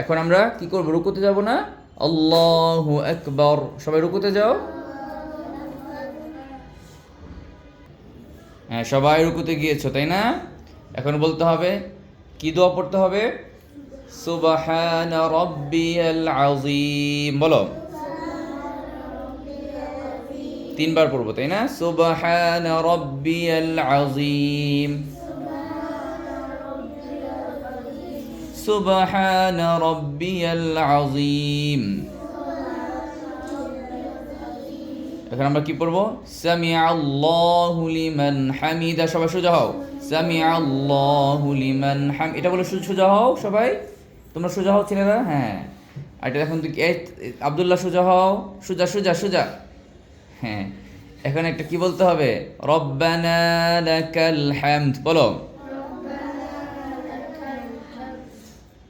এখন আমরা কি করব? রুকুতে যাব না? আল্লাহু আকবার। সবাই রুকুতে যাও। হ্যাঁ সবাই রুকুতে গিয়েছো, তাই না? এখন বলতে হবে, কি দোয়া পড়তে হবে? সুবহান রাব্বিয়াল আযীম। বলো। তিনবার পড়ব, তাই না? সুবহান রাব্বিয়াল আযীম। সুবহান রাব্বিয়াল আযীম। এখন আমরা কি পড়ব? সামি আল্লাহু লিমান হামিদা। সবাই সোজা হও। সামি আল্লাহু লিমান হাম এটা বলে সোজা হও সবাই। তোমরা সোজা হও ছেলেরা? হ্যাঁ। আর এটা এখন তুই আব্দুল্লাহ সোজা হও। সোজা সোজা সোজা। হ্যাঁ। এখন একটা কি বলতে হবে? রব্বানা লাকাল হামদ। বলো।